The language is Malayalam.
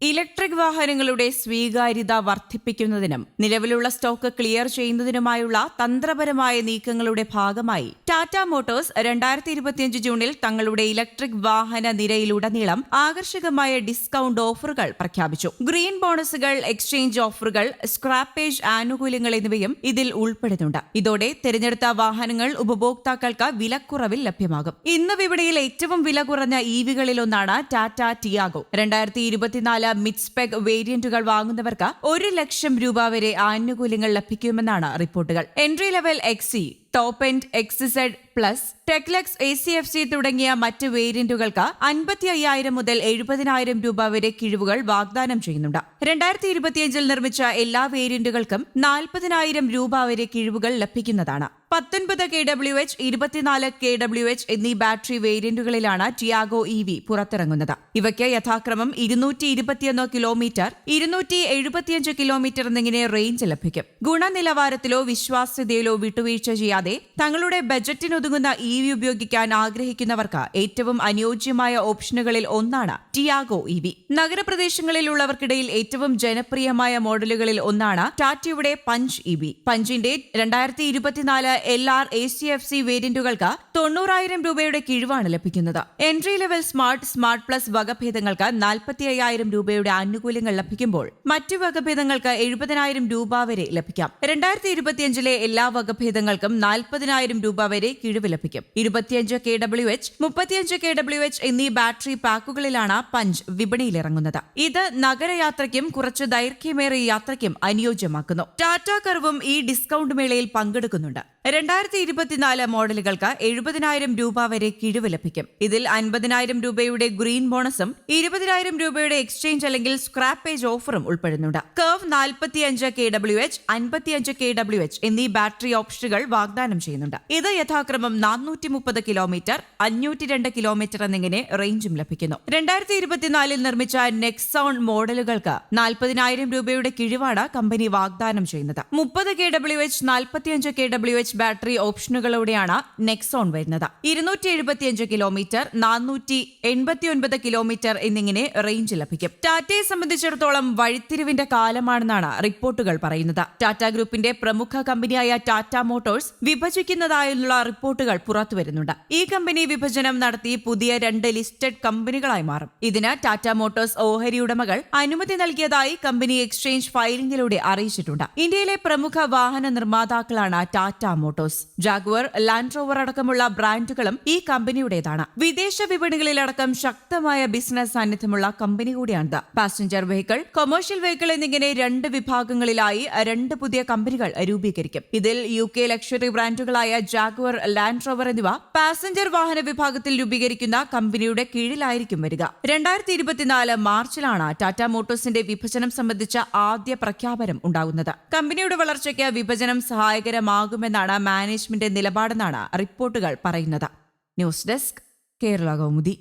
ഇലക്ട്രിക് വാഹനങ്ങളുടെ സ്വീകാര്യത വർദ്ധിപ്പിക്കുന്നതിനും നിലവിലുള്ള സ്റ്റോക്ക് ക്ലിയർ ചെയ്യുന്നതിനുമായുള്ള തന്ത്രപരമായ നീക്കങ്ങളുടെ ഭാഗമായി ടാറ്റ മോട്ടോഴ്സ് രണ്ടായിരത്തി ഇരുപത്തിയഞ്ച് ജൂണിൽ തങ്ങളുടെ ഇലക്ട്രിക് വാഹന നിരയിലുടനീളം ആകർഷകമായ ഡിസ്കൗണ്ട് ഓഫറുകൾ പ്രഖ്യാപിച്ചു. ഗ്രീൻ ബോണസുകൾ എക്സ്ചേഞ്ച് ഓഫറുകൾ സ്ക്രാപ്പേജ് ആനുകൂല്യങ്ങൾ എന്നിവയും ഇതിൽ ഉൾപ്പെടുന്നുണ്ട്. ഇതോടെ തിരഞ്ഞെടുത്ത വാഹനങ്ങൾ ഉപഭോക്താക്കൾക്ക് വിലക്കുറവിൽ ലഭ്യമാകും. ഇന്ന് വിപണിയിൽ ഏറ്റവും വില കുറഞ്ഞ ഇവികളിലൊന്നാണ് ടാറ്റ ടിയാഗോ. രണ്ടായിരത്തി ഇരുപത്തിനാല് മിഡ്സ്പെക് വേരിയന്റുകൾ വാങ്ങുന്നവർക്ക് ഒരു ലക്ഷം രൂപ വരെ ആനുകൂല്യങ്ങൾ ലഭിക്കുമെന്നാണ് റിപ്പോർട്ടുകൾ. Entry level XE top end XZ plus tech lux A C F C തുടങ്ങിയ മറ്റ് വേരിയന്റുകൾക്ക് അൻപത്തി അയ്യായിരം മുതൽ എഴുപതിനായിരം രൂപ വരെ കിഴിവുകൾ വാഗ്ദാനം ചെയ്യുന്നുണ്ട്. രണ്ടായിരത്തി ഇരുപത്തിയഞ്ചിൽ നിർമ്മിച്ച എല്ലാ വേരിയന്റുകൾക്കും നാൽപ്പതിനായിരം രൂപ വരെ കിഴിവുകൾ ലഭിക്കുന്നതാണ്. പത്തൊൻപത് കെ ഡബ്ല്യു എച്ച് ഇരുപത്തിനാല് കെ ഡബ്ല്യു എച്ച് എന്നീ ബാറ്ററി വേരിയന്റുകളിലാണ് ടിയാഗോ ഇ വി പുറത്തിറങ്ങുന്നത്. ഇവയ്ക്ക് യഥാക്രമം ഇരുന്നൂറ്റി ഇരുപത്തിയൊന്ന് കിലോമീറ്റർ ഇരുന്നൂറ്റി എഴുപത്തിയഞ്ച് കിലോമീറ്റർ എന്നിങ്ങനെ റേഞ്ച് ലഭിക്കും. ഗുണനിലവാരത്തിലോ വിശ്വാസ്യതയിലോ വിട്ടുവീഴ്ച ചെയ്യാതെ തങ്ങളുടെ ബജറ്റിനൊതുങ്ങുന്ന ഇ വി ഉപയോഗിക്കാൻ ആഗ്രഹിക്കുന്നവർക്ക് ഏറ്റവും അനുയോജ്യമായ ഓപ്ഷനുകളിൽ ഒന്നാണ് ടിയാഗോ ഇ വി. നഗരപ്രദേശങ്ങളിലുള്ളവർക്കിടയിൽ ഏറ്റവും ജനപ്രിയമായ മോഡലുകളിൽ ഒന്നാണ് ടാറ്റയുടെ പഞ്ച് ഇ വി. പഞ്ചിന്റെ രണ്ടായിരത്തി ഇരുപത്തിനാല് L R A C F C വേരിയന്റുകൾക്ക് തൊണ്ണൂറായിരം രൂപയുടെ കിഴിവാണ് ലഭിക്കുന്നത്. Entry level smart smart plus വകഭേദങ്ങൾക്ക് നാൽപ്പത്തി അയ്യായിരം രൂപയുടെ ആനുകൂല്യങ്ങൾ ലഭിക്കുമ്പോൾ മറ്റു വകഭേദങ്ങൾക്ക് എഴുപതിനായിരം രൂപ വരെ ലഭിക്കാം. രണ്ടായിരത്തി ഇരുപത്തിയഞ്ചിലെ എല്ലാ വകഭേദങ്ങൾക്കും നാൽപ്പതിനായിരം രൂപ വരെ കിഴിവ് ലഭിക്കും. ഇരുപത്തിയഞ്ച് കെ ഡബ്ല്യു എച്ച് മുപ്പത്തിയഞ്ച് കെ ഡബ്ല്യു എച്ച് എന്നീ ബാറ്ററി പാക്കുകളിലാണ് പഞ്ച് വിപണിയിലിറങ്ങുന്നത്. ഇത് നഗരയാത്രയ്ക്കും കുറച്ച് ദൈർഘ്യമേറിയ യാത്രയ്ക്കും അനുയോജ്യമാക്കുന്നു. ടാറ്റ കർവും ഈ ഡിസ്കൗണ്ട് മേളയിൽ പങ്കെടുക്കുന്നുണ്ട്. രണ്ടായിരത്തി ഇരുപത്തിനാല് മോഡലുകൾക്ക് എഴുപതിനായിരം രൂപ വരെ കിഴിവ് ലഭിക്കും. ഇതിൽ അൻപതിനായിരം രൂപയുടെ ഗ്രീൻ ബോണസും ഇരുപതിനായിരം രൂപയുടെ എക്സ്ചേഞ്ച് അല്ലെങ്കിൽ സ്ക്രാപ്പേജ് ഓഫറും ഉൾപ്പെടുന്നുണ്ട്. കർവ് നാൽപ്പത്തിയഞ്ച് കെ ഡബ്ല്യു എച്ച് അൻപത്തിയഞ്ച് കെ ഡബ്ല്യു എച്ച് എന്നീ ബാറ്ററി ഓപ്ഷനുകൾ വാഗ്ദാനം ചെയ്യുന്നുണ്ട്. ഇത് യഥാക്രമം നാനൂറ്റി മുപ്പത് കിലോമീറ്റർ അഞ്ഞൂറ്റി രണ്ട് കിലോമീറ്റർ എന്നിങ്ങനെ റേഞ്ചും ലഭിക്കുന്നു. രണ്ടായിരത്തി ഇരുപത്തിനാലിൽ നിർമ്മിച്ച നെക്സോൺ മോഡലുകൾക്ക് നാൽപ്പതിനായിരം രൂപയുടെ കിഴിവാണ് കമ്പനി വാഗ്ദാനം ചെയ്യുന്നത്. മുപ്പത് കെ ഡബ്ല്യു എച്ച് നാൽപ്പത്തിയഞ്ച് കെ ഡബ്ല്യു എച്ച് ബാറ്ററി ഓപ്ഷനുകളോടെയാണ് നെക്സോൺ വരുന്നത്. ഇരുന്നൂറ്റി എഴുപത്തിയഞ്ച് കിലോമീറ്റർ നാനൂറ്റി എൺപത്തിയൊൻപത് കിലോമീറ്റർ എന്നിങ്ങനെ റേഞ്ച് ലഭിക്കും. ടാറ്റയെ സംബന്ധിച്ചിടത്തോളം വഴിത്തിരിവിന്റെ കാലമാണെന്നാണ് റിപ്പോർട്ടുകൾ പറയുന്നത്. ടാറ്റ ഗ്രൂപ്പിന്റെ പ്രമുഖ കമ്പനിയായ ടാറ്റ മോട്ടോഴ്സ് വിഭജിക്കുന്നതായുള്ള റിപ്പോർട്ടുകൾ പുറത്തുവരുന്നുണ്ട് ഈ കമ്പനി വിഭജനം നടത്തി പുതിയ രണ്ട് ലിസ്റ്റഡ് കമ്പനികളായി മാറും. ഇതിന് ടാറ്റ മോട്ടോഴ്സ് ഓഹരി ഉടമകൾ അനുമതി നൽകിയതായി കമ്പനി എക്സ്ചേഞ്ച് ഫയലിംഗിലൂടെ അറിയിച്ചിട്ടുണ്ട്. ഇന്ത്യയിലെ പ്രമുഖ വാഹന നിർമ്മാതാക്കളാണ് Tata Motors. Jaguar Land Rover അടക്കമുള്ള ബ്രാൻഡുകളും ഈ കമ്പനിയുടേതാണ്. വിദേശ വിപണികളിലടക്കം ശക്തമായ ബിസിനസ് സാന്നിധ്യമുള്ള കമ്പനി കൂടിയാണിത്. പാസഞ്ചർ വെഹിക്കിൾ കൊമേഴ്ഷ്യൽ വെഹിക്കിൾ എന്നിങ്ങനെ രണ്ട് വിഭാഗങ്ങളിലായി രണ്ട് പുതിയ കമ്പനികൾ രൂപീകരിക്കും. ഇതിൽ യു കെ ലക്ഷറി ബ്രാൻഡുകളായ ജാഗ്വർ ലാൻഡ് റോവർ എന്നിവ പാസഞ്ചർ വാഹന വിഭാഗത്തിൽ രൂപീകരിക്കുന്ന കമ്പനിയുടെ കീഴിലായിരിക്കും വരിക. രണ്ടായിരത്തി ഇരുപത്തിനാല് മാർച്ചിലാണ് ടാറ്റ മോട്ടോഴ്സിന്റെ വിഭജനം സംബന്ധിച്ച ആദ്യ പ്രഖ്യാപനം ഉണ്ടാകുന്നത്. കമ്പനിയുടെ വളർച്ചയ്ക്ക് വിഭജനം സഹായകരമാകുമെന്നാണ് മാനേജ്മെന്റ് നിലപാടെന്നാണ് റിപ്പോർട്ടുകൾ പറയുന്നത്. News desk Kerala Kaumudi.